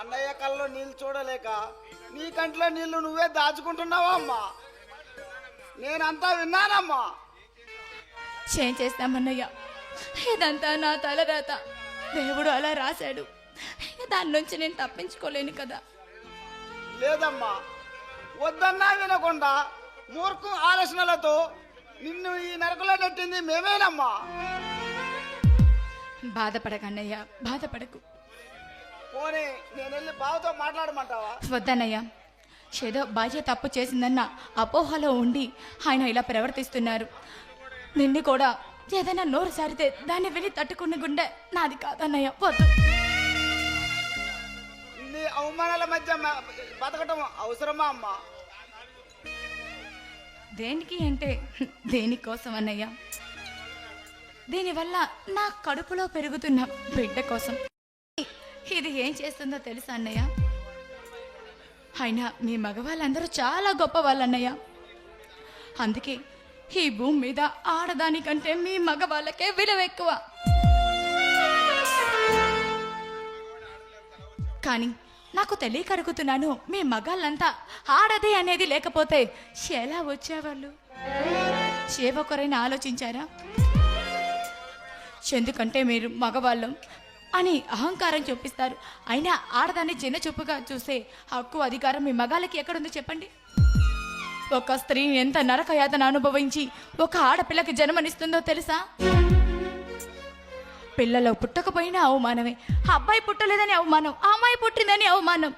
అన్నయ్య కళ్ళలో నీళ్ళు చూడలేక నీ కంట్లో నీళ్ళు నువ్వే దాచుకుంటున్నావా అమ్మా? నేనంతా విన్నానమ్మా. ఏం చేస్తామన్నయ్య ఇదంతా నా తలరాత దేవుడు అలా రాశాడు. దాని నుంచి నేను తప్పించుకోలేను కదా. లేదమ్మా. వద్దన్నా వినకుండా మూర్ఖం ఆలోచనలతో నిన్ను ఈ నరకలో నెట్టింది మేమేనమ్మా. బాధపడకన్నయ్య బాధపడకు. పోనీ నేను వెళ్ళి బావతో మాట్లాడమంటావా? వద్దన్నయ్య. ఏదో బాధ్య తప్పు చేసిందన్న అపోహలో ఉండి ఆయన ఇలా ప్రవర్తిస్తున్నారు. నిన్ను కూడా ఏదైనా నోరు సారితే దాన్ని విని తట్టుకున్న గుండె నాది కాదన్నయ్య. వద్దు. నీ అవమానాల మధ్య బతకటం అవసరమా అమ్మా? దేనికి అంటే దేనికోసం అన్నయ్య దీనివల్ల నా కడుపులో పెరుగుతున్న బిడ్డ కోసం. ఇది ఏం చేస్తుందో తెలుసా అన్నయ్య? అయినా మీ మగవాళ్ళందరూ చాలా గొప్ప వాళ్ళన్నయ్య. అందుకే ఈ భూమి మీద ఆడదానికంటే మీ మగవాళ్ళకే విలువ ఎక్కువ. కానీ నాకు తెలియక అడుగుతున్నాను మీ మగాళ్ళంతా ఆడది అనేది లేకపోతే ఎలా వచ్చేవాళ్ళు? ఏ ఒక్కరైనా ఆలోచించారా? ఎందుకంటే మీరు మగవాళ్ళం అని అహంకారం చూపిస్తారు. అయినా ఆడదాన్ని చిన్న చూపుగా చూసే హక్కు అధికారం మీ మగాళ్ళకి ఎక్కడుందో చెప్పండి? ఒక స్త్రీ ఎంత నరకయాతన అనుభవించి ఒక ఆడపిల్లకి జన్మనిస్తుందో తెలుసా? పిల్లలు పుట్టకపోయినా అవమానమే. ఆ అబ్బాయి పుట్టలేదని అవమానం. అమ్మాయి పుట్టిందని అవమానం.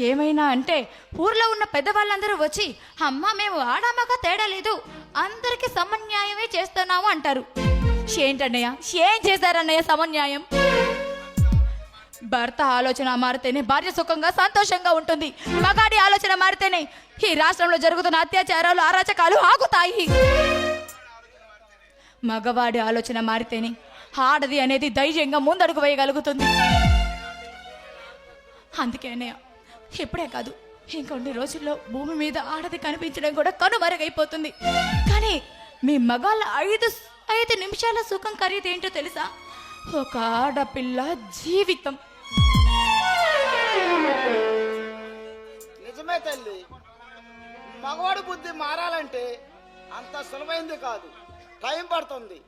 ఏమైనా అంటే ఊర్లో ఉన్న పెద్దవాళ్ళందరూ వచ్చి అమ్మ మేము ఆడామగా తేడా లేదు. అందరికీ సమన్యాయమే చేస్తున్నాము అంటారు. ఏంటన్నయ్య ఏం చేశారన్నయ్య సమన్యాయం? భర్త ఆలోచన మారితేనే భార్య సుఖంగా సంతోషంగా ఉంటుంది. మగాడి ఆలోచన మారితేనే ఈ రాష్ట్రంలో జరుగుతున్న అత్యాచారాలు అరాచకాలు ఆగుతాయి. మగవాడి ఆలోచన మారితేనే ఆడది అనేది ధైర్యంగా ముందడుగు వేయగలుగుతుంది. అందుకే అన్నయ్య ఇప్పుడే కాదు ఇంకొన్ని రోజుల్లో భూమి మీద ఆడది కనిపించడం కూడా కనుమరుగైపోతుంది. కానీ మీ మగాళ్ళ ఐదు ఐదు నిమిషాల సుఖం ఖరీదు ఏంటో తెలుసా? ఒక ఆడపిల్ల జీవితం. నిజమే తల్లి. మగవాడి బుద్ధి మారాలంటే అంత సులభైంది కాదు. టైం పడుతుంది.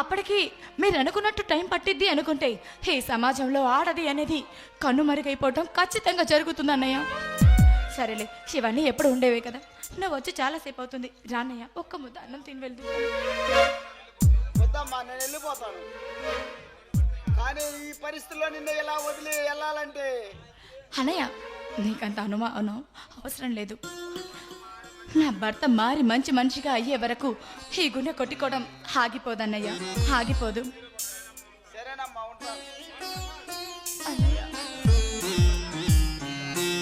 అప్పటికి మీరు అనుకున్నట్టు టైం పట్టిద్ది అనుకుంటే ఈ సమాజంలో ఆడది అనేది కన్నుమరుగైపోవటం ఖచ్చితంగా జరుగుతుంది అన్నయ్య సరేలే ఇవన్నీ ఎప్పుడు ఉండేవే కదా. నువ్వు వచ్చి చాలాసేపు అవుతుంది. రాన్నయ్య ఒక్క ముద్ద అన్నం తిని వెళ్తూ వద్దమ్మా నేను వెళ్ళిపోతాను. కానీ ఈ పరిస్థితుల్లో నిన్ను ఎలా వదిలి వెళ్ళాలంటే? అన్నయ్య నీకంత అనుమానం అవసరం లేదు. నా భర్త మారి మంచి మనిషిగా అయ్యే వరకు ఈ గుండె కొట్టుకోవడం ఆగిపోదన్నయ్య. ఆగిపోదు. సరేనమ్మా ఉంటాను.